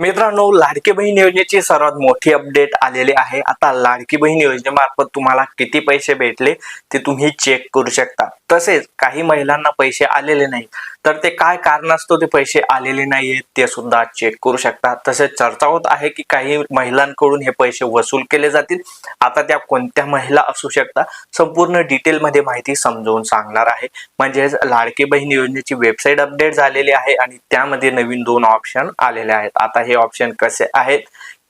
मित्रांनो लाडकी बहीण योजनेची सर्वात मोठी अपडेट आलेली आहे. आता लाडकी बहीण योजनेमार्फत तुम्हाला किती पैसे भेटले ते तुम्ही चेक करू शकता. तसेच काही महिलांना पैसे आलेले नाही तर ते काय कारण असतो? ते पैसे आलेले नाहीये ते सुद्धा चेक करू शकता तसेच चर्चा होत आहे की काही महिलांकडून हे पैसे वसूल केले जातील. आता त्या कोणत्या महिला असू शकता संपूर्ण डिटेलमध्ये माहिती समजावून सांगणार आहे. म्हणजेच लाडकी बहीण योजनेची वेबसाईट अपडेट झालेली आहे आणि त्यामध्ये नवीन दोन ऑप्शन आलेले आहेत. आता हे ऑप्शन कसे आहेत?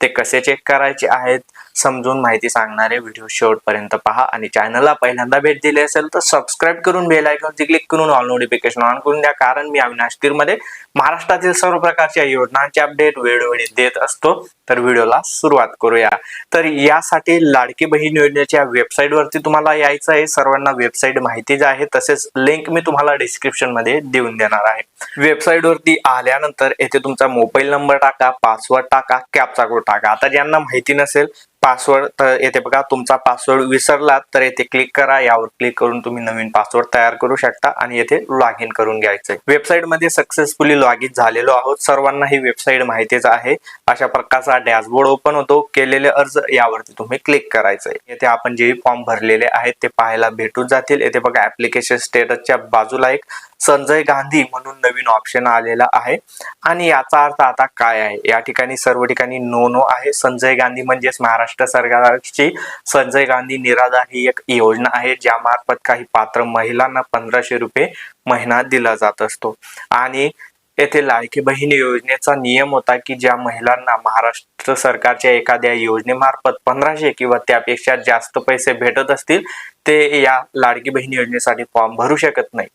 ते कसे चेक करायचे आहेत? समजून माहिती सांगणारे व्हिडिओ शेवटपर्यंत पहा आणि चॅनलला पहिल्यांदा भेट दिली असेल तर सबस्क्राईब करून बेल आयकॉनची क्लिक करून ऑल नोटिफिकेशन ऑन करून द्या. कारण मी अविनाशमध्ये महाराष्ट्रातील सर्व प्रकारच्या योजनांचे अपडेट वेळोवेळी देत असतो. तर व्हिडिओला सुरुवात करूया. तर यासाठी लाडकी बहीण योजनेच्या वेबसाईट वरती तुम्हाला यायचं आहे. सर्वांना वेबसाईट माहिती जे आहे तसेच लिंक मी तुम्हाला डिस्क्रिप्शनमध्ये देऊन देणार आहे. वेबसाईट वरती आल्यानंतर येथे तुमचा मोबाईल नंबर टाका पासवर्ड टाका कॅपचा कोड टाका. आता ज्यांना माहिती नसेल पासवर्ड तर येथे बघा तुमचा पासवर्ड विसरलात तर येथे क्लिक करा. यावर क्लिक करून तुम्ही नवीन पासवर्ड तयार करू शकता आणि येथे लॉग इन करून घ्यायचंय. वेबसाईटमध्ये सक्सेसफुली लॉग इन झालेलो आहोत. सर्वांना ही वेबसाईट माहितीच आहे. अशा प्रकारचा डॅशबोर्ड ओपन होतो. केलेले अर्ज यावरती तुम्ही क्लिक करायचंय. येथे आपण जे फॉर्म भरलेले आहेत ते पाहायला भेटून जातील. येथे बघा ऍप्लिकेशन स्टेटसच्या बाजूला एक संजय गांधी म्हणून नवीन ऑप्शन आलेला आहे. आणि याचा अर्थ आता काय आहे? या ठिकाणी सर्व ठिकाणी नो नो आहे. संजय गांधी म्हणजेच महाराष्ट्र सरकारची संजय गांधी निराधार ही एक योजना आहे ज्यामार्फत काही पात्र महिलांना पंधराशे रुपये महिना दिला जात असतो. आणि येथे लाडकी बहीण योजनेचा नियम होता की ज्या महिलांना महाराष्ट्र सरकारच्या एखाद्या योजनेमार्फत पंधराशे किंवा त्यापेक्षा जास्त पैसे भेटत असतील ते या लाडकी बहीण योजनेसाठी फॉर्म भरू शकत नाही.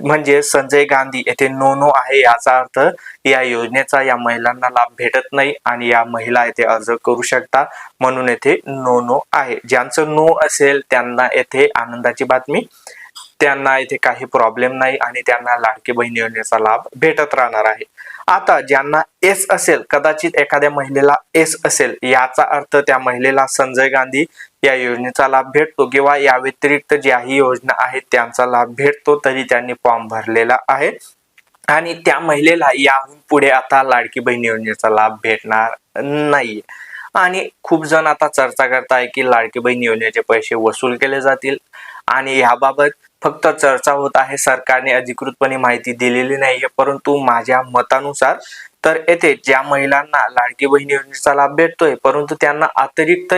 म्हणजे संजय गांधी येथे नो नो आहे याचा अर्थ या योजनेचा या महिलांना लाभ भेटत नाही आणि या महिला येथे अर्ज करू शकता म्हणून येथे नो नो आहे. ज्यांचं नो असेल त्यांना येथे आनंदाची बातमी त्यांना इथे काही प्रॉब्लेम नाही आणि त्यांना लाडकी बहीण योजनेचा लाभ भेटत राहणार आहे. आता ज्यांना एस असेल कदाचित एखाद्या महिलेला एस असेल याचा अर्थ त्या महिलेला संजय गांधी या योजनेचा लाभ भेटतो किंवा या व्यतिरिक्त ज्याही योजना आहेत त्यांचा लाभ भेटतो तरी त्यांनी फॉर्म भरलेला आहे. आणि त्या महिलेला याहून पुढे आता लाडकी बहीण योजनेचा लाभ भेटणार नाहीये. आणि खूप जण आता चर्चा करताय की लाडकी बहीण योजनेचे पैसे वसूल केले जातील. आणि याबाबत फक्त चर्चा होत आहे. सरकारने अधिकृतपणे माहिती दिलेली नाहीये. परंतु माझ्या मतानुसार तर येथे ज्या महिलांना लाडकी बहीण योजनेचा लाभ भेटतोय परंतु त्यांना अतिरिक्त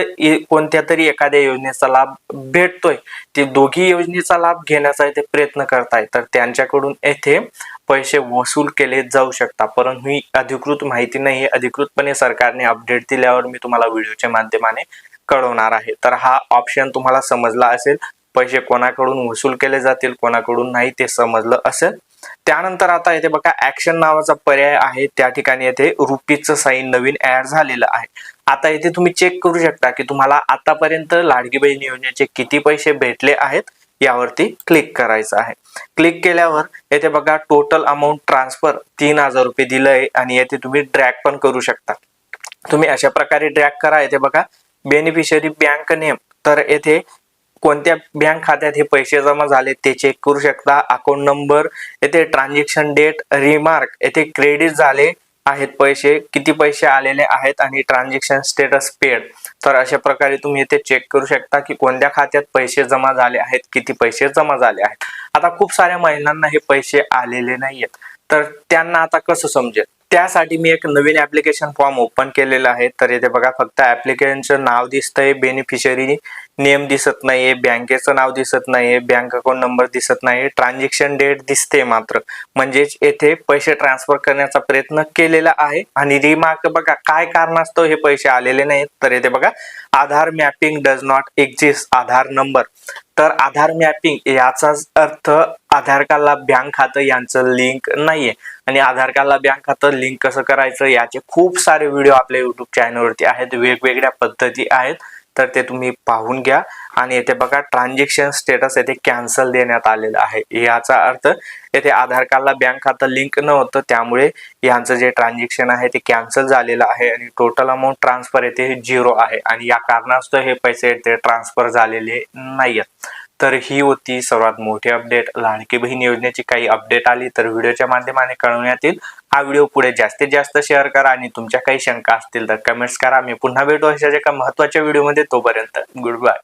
कोणत्या तरी एखाद्या योजनेचा लाभ भेटतोय ते दोघी योजनेचा लाभ घेण्याचा इथे प्रयत्न करताय तर त्यांच्याकडून येथे पैसे वसूल केले जाऊ शकतात. परंतु ही अधिकृत माहिती नाही. अधिकृतपणे सरकारने अपडेट दिल्यावर मी तुम्हाला व्हिडिओच्या माध्यमाने कळवणार आहे. तर हा ऑप्शन तुम्हाला समजला असेल पैसे कोणाकडून वसूल केले जातील कोणाकडून नाही ते समजलं असेल. त्यानंतर आता येथे बघा ऍक्शन नावाचा पर्याय आहे. त्या ठिकाणी येथे रुपीजचं साईन नवीन ऍड झालेलं आहे. आता येथे तुम्ही चेक करू शकता की तुम्हाला आतापर्यंत लाडकी बहीण योजनेचे किती पैसे भेटले आहेत यावरती क्लिक करायचं आहे. क्लिक केल्यावर येथे बघा टोटल अमाऊंट ट्रान्सफर तीन हजार रुपये दिलंय आणि येथे तुम्ही ड्रॅक पण करू शकता. तुम्ही अशा प्रकारे ड्रॅक करा. येथे बघा बेनिफिशरी बँक नेम. तर येथे कोणत्या बँक खात्यात हे पैसे जमा झाले ते चेक करू शकता. अकाउंट नंबर येथे ट्रान्झॅक्शन डेट रिमार्क येथे क्रेडिट झाले आहेत पैसे. किती पैसे आलेले आहेत आणि ट्रान्झॅक्शन स्टेटस पेड तर अशा प्रकारे तुम्ही इथे चेक करू शकता की कोणत्या खात्यात पैसे जमा झाले आहेत किती पैसे जमा झाले आहेत. आता खूप साऱ्या महिलांना हे पैसे आलेले नाहीयेत. तर त्यांना आता कसं समजेल? त्यासाठी मी एक नवीन ऍप्लिकेशन फॉर्म ओपन केलेला आहे. तर येथे बघा फक्त ऍप्लिकेशनचं नाव दिसतंय बेनिफिशरी नेम दिसत नाहीये बँकेचं नाव दिसत नाहीये बँक अकाउंट नंबर दिसत नाही ट्रान्झॅक्शन डेट दिसते मात्र. म्हणजेच येथे पैसे ट्रान्सफर करण्याचा प्रयत्न केलेला आहे. आणि रिमार्क बघा काय कारणास्तव हे पैसे आलेले नाहीत. तर येथे बघा Aadhaar mapping does not exist Aadhaar number तर आधार मॅपिंग याचाच अर्थ आधार कार्डला बँक खातं यांचं लिंक नाहीये. आणि आधार कार्डला बँक खातं लिंक कसं करायचं याचे खूप सारे व्हिडिओ आपल्या युट्यूब चॅनलवरती आहेत. वेगवेगळ्या पद्धती आहेत. तर ते तुम्ही पाहून घ्या. आणि येथे बघा ट्रान्झॅक्शन स्टेटस येथे कॅन्सल देण्यात आलेलं आहे. याचा अर्थ येथे आधार कार्डला बँक खातं लिंक नव्हतं. त्यामुळे यांचं जे ट्रान्झॅक्शन आहे ते कॅन्सल झालेलं आहे. आणि टोटल अमाऊंट ट्रान्सफर येथे झिरो आहे. आणि या कारणास्तव हे पैसे येथे ट्रान्सफर झालेले नाहीयेत. तर ही होती सर्वात मोठी अपडेट लाडकी बहीण योजनेची काही अपडेट आली तर व्हिडिओच्या माध्यमाने कळवण्यात येईल हा व्हिडिओ पुढे जास्तीत जास्त शेअर करा आणि तुमच्या काही शंका असतील तर कमेंट्स करा. मी पुन्हा भेटू अशाच एका महत्त्वाच्या व्हिडिओमध्ये तोपर्यंत गुड बाय